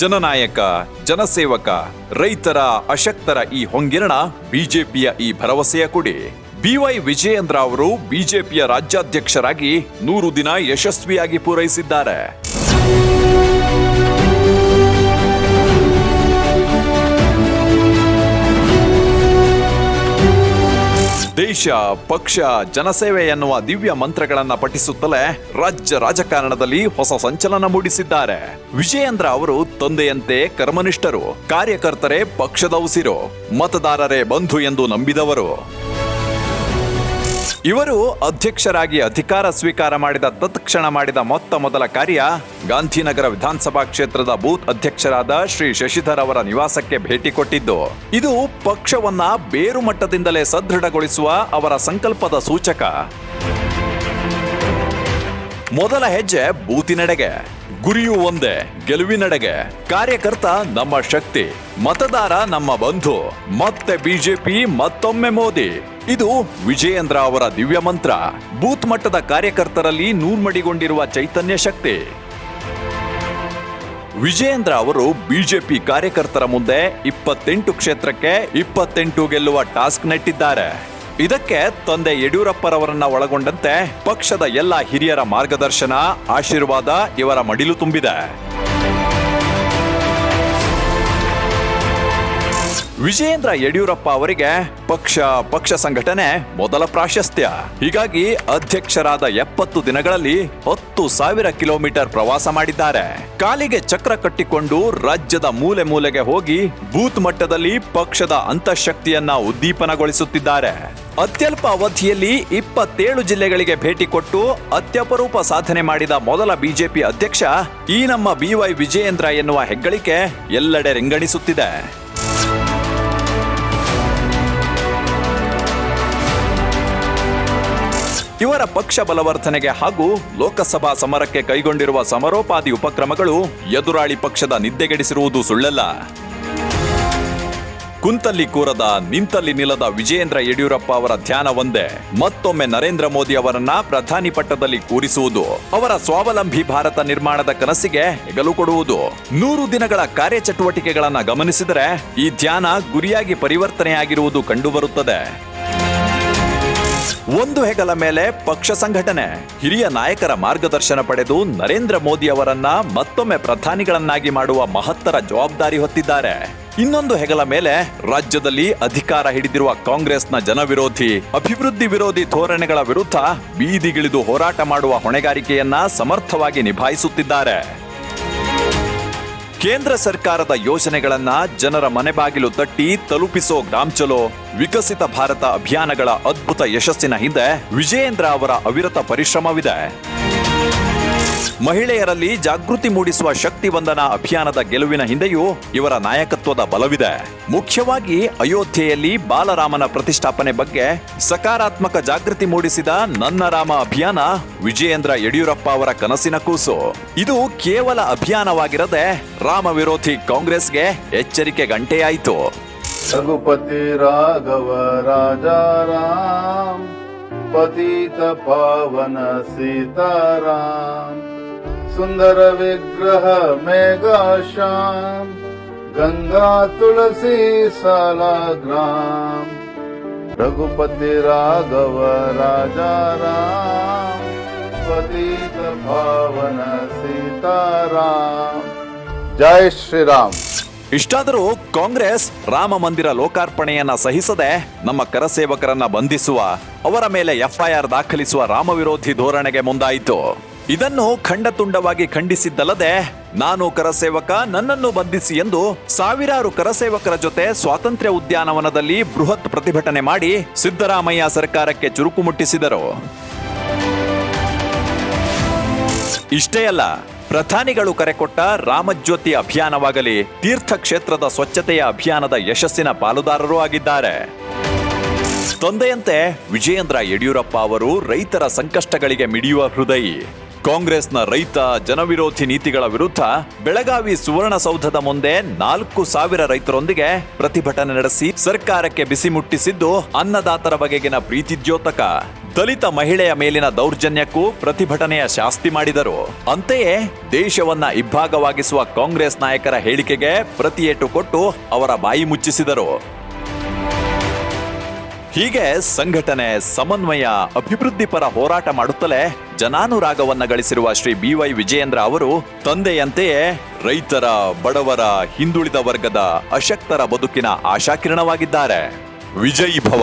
ಜನನಾಯಕ, ಜನಸೇವಕ, ರೈತರ, ಅಶಕ್ತರ ಈ ಹೊಂಗಿರಣ ಬಿಜೆಪಿಯ ಈ ಭರವಸೆಯ ಕೊಡಿ. ಬಿವೈ ವಿಜಯೇಂದ್ರ ಅವರು ಬಿಜೆಪಿಯ ರಾಜ್ಯಾಧ್ಯಕ್ಷರಾಗಿ ನೂರು ದಿನ ಯಶಸ್ವಿಯಾಗಿ ಪೂರೈಸಿದ್ದಾರೆ. ದೇಶ, ಪಕ್ಷ, ಜನಸೇವೆ ಎನ್ನುವ ದಿವ್ಯ ಮಂತ್ರಗಳನ್ನ ಪಠಿಸುತ್ತಲೇ ರಾಜ್ಯ ರಾಜಕಾರಣದಲ್ಲಿ ಹೊಸ ಸಂಚಲನ ಮೂಡಿಸಿದ್ದಾರೆ. ವಿಜಯೇಂದ್ರ ಅವರು ತಂದೆಯಂತೆ ಕರ್ಮನಿಷ್ಠರು, ಕಾರ್ಯಕರ್ತರೇ ಪಕ್ಷದ ಉಸಿರು, ಮತದಾರರೇ ಬಂಧು ಎಂದು ನಂಬಿದವರು. ಇವರು ಅಧ್ಯಕ್ಷರಾಗಿ ಅಧಿಕಾರ ಸ್ವೀಕಾರ ಮಾಡಿದ, ತತ್ಕ್ಷಣ ಮಾಡಿದ ಮೊತ್ತ ಮೊದಲ ಕಾರ್ಯ ಗಾಂಧಿನಗರ ವಿಧಾನಸಭಾ ಕ್ಷೇತ್ರದ ಬೂತ್ ಅಧ್ಯಕ್ಷರಾದ ಶ್ರೀ ಶಶಿಧರ್ ಅವರ ನಿವಾಸಕ್ಕೆ ಭೇಟಿ ಕೊಟ್ಟಿದ್ದು. ಇದು ಪಕ್ಷವನ್ನ ಬೇರು ಮಟ್ಟದಿಂದಲೇ ಸದೃಢಗೊಳಿಸುವ ಅವರ ಸಂಕಲ್ಪದ ಸೂಚಕ. ಮೊದಲ ಹೆಜ್ಜೆ ಬೂತಿನೆಡೆಗೆ. ಗುರಿಯು ಒಂದೇ, ಗೆಲುವಿನಡೆಗೆ. ಕಾರ್ಯಕರ್ತ ನಮ್ಮ ಶಕ್ತಿ, ಮತದಾರ ನಮ್ಮ ಬಂಧು. ಮತ್ತೆ ಬಿಜೆಪಿ, ಮತ್ತೊಮ್ಮೆ ಮೋದಿ. ಇದು ವಿಜಯೇಂದ್ರ ಅವರ ದಿವ್ಯ ಮಂತ್ರ. ಬೂತ್ ಮಟ್ಟದ ಕಾರ್ಯಕರ್ತರಲ್ಲಿ ನೂರ್ಮಡಿಗೊಂಡಿರುವ ಚೈತನ್ಯ ಶಕ್ತಿ. ವಿಜಯೇಂದ್ರ ಅವರು ಬಿಜೆಪಿ ಕಾರ್ಯಕರ್ತರ ಮುಂದೆ ಇಪ್ಪತ್ತೆಂಟು ಕ್ಷೇತ್ರಕ್ಕೆ ಇಪ್ಪತ್ತೆಂಟು ಗೆಲ್ಲುವ ಟಾಸ್ಕ್ ನೆಟ್ಟಿದ್ದಾರೆ. ಇದಕ್ಕೆ ತಂದೆ ಯಡಿಯೂರಪ್ಪರವರನ್ನ ಒಳಗೊಂಡಂತೆ ಪಕ್ಷದ ಎಲ್ಲ ಹಿರಿಯರ ಮಾರ್ಗದರ್ಶನ ಆಶೀರ್ವಾದ ಇವರ ಮಡಿಲು ತುಂಬಿದೆ. ವಿಜಯೇಂದ್ರ ಯಡಿಯೂರಪ್ಪ ಅವರಿಗೆ ಪಕ್ಷ ಪಕ್ಷ ಸಂಘಟನೆ ಮೊದಲ ಪ್ರಾಶಸ್ತ್ಯ. ಹೀಗಾಗಿ ಅಧ್ಯಕ್ಷರಾದ ಎಪ್ಪತ್ತು ದಿನಗಳಲ್ಲಿ ಹತ್ತು ಸಾವಿರ ಕಿಲೋಮೀಟರ್ ಪ್ರವಾಸ ಮಾಡಿದ್ದಾರೆ. ಕಾಲಿಗೆ ಚಕ್ರ ಕಟ್ಟಿಕೊಂಡು ರಾಜ್ಯದ ಮೂಲೆ ಮೂಲೆಗೆ ಹೋಗಿ ಬೂತ್ ಮಟ್ಟದಲ್ಲಿ ಪಕ್ಷದ ಅಂತಃಶಕ್ತಿಯನ್ನ ಉದ್ದೀಪನಗೊಳಿಸುತ್ತಿದ್ದಾರೆ. ಅತ್ಯಲ್ಪ ಅವಧಿಯಲ್ಲಿ ಇಪ್ಪತ್ತೇಳು ಜಿಲ್ಲೆಗಳಿಗೆ ಭೇಟಿ ಕೊಟ್ಟು ಅತ್ಯಪರೂಪ ಸಾಧನೆ ಮಾಡಿದ ಮೊದಲ ಬಿಜೆಪಿ ಅಧ್ಯಕ್ಷ ಈ ನಮ್ಮ ಬಿವೈ ವಿಜಯೇಂದ್ರ ಎನ್ನುವ ಹೆಗ್ಗಳಿಕೆ ಎಲ್ಲೆಡೆ ರಿಂಗಣಿಸುತ್ತಿದೆ. ಇವರ ಪಕ್ಷ ಬಲವರ್ಧನೆಗೆ ಹಾಗೂ ಲೋಕಸಭಾ ಸಮರಕ್ಕೆ ಕೈಗೊಂಡಿರುವ ಸಮರೋಪಾದಿ ಉಪಕ್ರಮಗಳು ಎದುರಾಳಿ ಪಕ್ಷದ ನಿದ್ದೆಗೆಡಿಸಿರುವುದು ಸುಳ್ಳಲ್ಲ. ಕುಂತಲ್ಲಿ ಕೂರದ, ನಿಂತಲ್ಲಿ ನಿಲ್ಲದ ವಿಜಯೇಂದ್ರ ಯಡಿಯೂರಪ್ಪ ಅವರ ಧ್ಯಾನ ಒಂದೇ. ಮತ್ತೊಮ್ಮೆ ನರೇಂದ್ರ ಮೋದಿ ಅವರನ್ನ ಪ್ರಧಾನಿ ಪಟ್ಟದಲ್ಲಿ ಕೂರಿಸುವುದು, ಅವರ ಸ್ವಾವಲಂಬಿ ಭಾರತ ನಿರ್ಮಾಣದ ಕನಸಿಗೆ ಹೆಗಲು ಕೊಡುವುದು. ನೂರು ದಿನಗಳ ಕಾರ್ಯಚಟುವಟಿಕೆಗಳನ್ನ ಗಮನಿಸಿದರೆ ಈ ಧ್ಯಾನ ಗುರಿಯಾಗಿ ಪರಿವರ್ತನೆಯಾಗಿರುವುದು ಕಂಡುಬರುತ್ತದೆ. ಒಂದು ಹೆಗಲ ಮೇಲೆ ಪಕ್ಷ ಸಂಘಟನೆ. ಹಿರಿಯ ನಾಯಕರ ಮಾರ್ಗದರ್ಶನ ಪಡೆದು ನರೇಂದ್ರ ಮೋದಿ ಅವರನ್ನ ಮತ್ತೊಮ್ಮೆ ಪ್ರಧಾನಿಗಳನ್ನಾಗಿ ಮಾಡುವ ಮಹತ್ತರ ಜವಾಬ್ದಾರಿ ಹೊತ್ತಿದ್ದಾರೆ. ಇನ್ನೊಂದು ಹೆಗಲ ಮೇಲೆ ರಾಜ್ಯದಲ್ಲಿ ಅಧಿಕಾರ ಹಿಡಿದಿರುವ ಕಾಂಗ್ರೆಸ್ನ ಜನವಿರೋಧಿ, ಅಭಿವೃದ್ಧಿ ವಿರೋಧಿ ಧೋರಣೆಗಳ ವಿರುದ್ಧ ಬೀದಿಗಿಳಿದು ಹೋರಾಟ ಮಾಡುವ ಹೊಣೆಗಾರಿಕೆಯನ್ನ ಸಮರ್ಥವಾಗಿ ನಿಭಾಯಿಸುತ್ತಿದ್ದಾರೆ. ಕೇಂದ್ರ ಸರ್ಕಾರದ ಯೋಜನೆಗಳನ್ನ ಜನರ ಮನೆ ಬಾಗಿಲು ತಟ್ಟಿ ತಲುಪಿಸೋ ಗ್ರಾಮ್ ಚಲೋ, ವಿಕಸಿತ ಭಾರತ ಅಭಿಯಾನಗಳ ಅದ್ಭುತ ಯಶಸ್ಸಿನ ಹಿಂದೆ ವಿಜಯೇಂದ್ರ ಅವರ ಅವಿರತ ಪರಿಶ್ರಮವಿದೆ. ಮಹಿಳೆಯರಲ್ಲಿ ಜಾಗೃತಿ ಮೂಡಿಸುವ ಶಕ್ತಿ ವಂದನ ಅಭಿಯಾನದ ಗೆಲುವಿನ ಹಿಂದೆಯೂ ಇವರ ನಾಯಕತ್ವದ ಬಲವಿದೆ. ಮುಖ್ಯವಾಗಿ ಅಯೋಧ್ಯೆಯಲ್ಲಿ ಬಾಲರಾಮನ ಪ್ರತಿಷ್ಠಾಪನೆ ಬಗ್ಗೆ ಸಕಾರಾತ್ಮಕ ಜಾಗೃತಿ ಮೂಡಿಸಿದ ನನ್ನ ರಾಮ ಅಭಿಯಾನ ವಿಜಯೇಂದ್ರ ಯಡಿಯೂರಪ್ಪ ಅವರ ಕನಸಿನ ಕೂಸು. ಇದು ಕೇವಲ ಅಭಿಯಾನವಾಗಿರದೆ ರಾಮ ವಿರೋಧಿ ಕಾಂಗ್ರೆಸ್ಗೆ ಎಚ್ಚರಿಕೆ ಗಂಟೆಯಾಯಿತು. ರಘುಪತಿ ರಾಘವ ರಾಜಾರಾಮ್. पतित पावन सीताराम, सुंदर विग्रह मेघा श्याम गंगा तुलसी सालाग्राम रघुपति राघव राजा राम, पतित पावन सीताराम। जय श्री राम ಇಷ್ಟಾದರೂ ಕಾಂಗ್ರೆಸ್ ರಾಮ ಮಂದಿರ ಲೋಕಾರ್ಪಣೆಯನ್ನ ಸಹಿಸದೆ ನಮ್ಮ ಕರಸೇವಕರನ್ನ ಬಂಧಿಸುವ, ಅವರ ಮೇಲೆ ಎಫ್ಐಆರ್ ದಾಖಲಿಸುವ ರಾಮ ವಿರೋಧಿ ಧೋರಣೆಗೆ ಮುಂದಾಯಿತು. ಇದನ್ನು ಖಂಡತುಂಡವಾಗಿ ಖಂಡಿಸಿದ್ದಲ್ಲದೆ, ನಾನು ಕರಸೇವಕ ನನ್ನನ್ನು ಬಂಧಿಸಿ ಎಂದು ಸಾವಿರಾರು ಕರಸೇವಕರ ಜೊತೆ ಸ್ವಾತಂತ್ರ್ಯ ಉದ್ಯಾನವನದಲ್ಲಿ ಬೃಹತ್ ಪ್ರತಿಭಟನೆ ಮಾಡಿ ಸಿದ್ದರಾಮಯ್ಯ ಸರ್ಕಾರಕ್ಕೆ ಚುರುಕು ಮುಟ್ಟಿಸಿದರು. ಇಷ್ಟೇ ಅಲ್ಲ ಪ್ರಧಾನಿಗಳು ಕರೆ ಕೊಟ್ಟ ರಾಮಜ್ಯೋತಿ ಅಭಿಯಾನವಾಗಲಿ ತೀರ್ಥಕ್ಷೇತ್ರದ ಸ್ವಚ್ಛತೆಯ ಅಭಿಯಾನದ ಯಶಸ್ಸಿನ ಪಾಲುದಾರರೂ ಆಗಿದ್ದಾರೆ. ತಂದೆಯಂತೆ ವಿಜಯೇಂದ್ರ ಯಡಿಯೂರಪ್ಪ ಅವರು ರೈತರ ಸಂಕಷ್ಟಗಳಿಗೆ ಮಿಡಿಯುವ ಹೃದಯಿ. ಕಾಂಗ್ರೆಸ್ನ ರೈತ ಜನವಿರೋಧಿ ನೀತಿಗಳ ವಿರುದ್ಧ ಬೆಳಗಾವಿ ಸುವರ್ಣಸೌಧದ ಮುಂದೆ ನಾಲ್ಕು ಸಾವಿರ ರೈತರೊಂದಿಗೆ ಪ್ರತಿಭಟನೆ ನಡೆಸಿ ಸರ್ಕಾರಕ್ಕೆ ಬಿಸಿ ಮುಟ್ಟಿಸಿದ್ದು ಅನ್ನದಾತರ ಬಗೆಗಿನ ಪ್ರೀತಿದ್ಯೋತಕ ದಲಿತ ಮಹಿಳೆಯ ಮೇಲಿನ ದೌರ್ಜನ್ಯಕ್ಕೂ ಪ್ರತಿಭಟನೆಯ ಶಾಸ್ತಿ ಮಾಡಿದರು. ಅಂತೆಯೇ ದೇಶವನ್ನ ಇಬ್ಬಾಗವಾಗಿಸುವ ಕಾಂಗ್ರೆಸ್ ನಾಯಕರ ಹೇಳಿಕೆಗೆ ಪ್ರತಿಯೇಟು ಕೊಟ್ಟು ಅವರ ಬಾಯಿ ಮುಚ್ಚಿಸಿದರು. ಹೀಗೆ ಸಂಘಟನೆ ಸಮನ್ವಯ ಅಭಿವೃದ್ಧಿ ಪರ ಹೋರಾಟ ಮಾಡುತ್ತಲೇ ಜನಾನುರಾಗವನ್ನ ಗಳಿಸಿರುವ ಶ್ರೀ ಬಿ ವೈ ವಿಜಯೇಂದ್ರ ಅವರು ತಂದೆಯಂತೆಯೇ ರೈತರ ಬಡವರ ಹಿಂದುಳಿದ ವರ್ಗದ ಅಶಕ್ತರ ಬದುಕಿನ ಆಶಾಕಿರಣವಾಗಿದ್ದಾರೆ. ವಿಜಯೀ ಭವ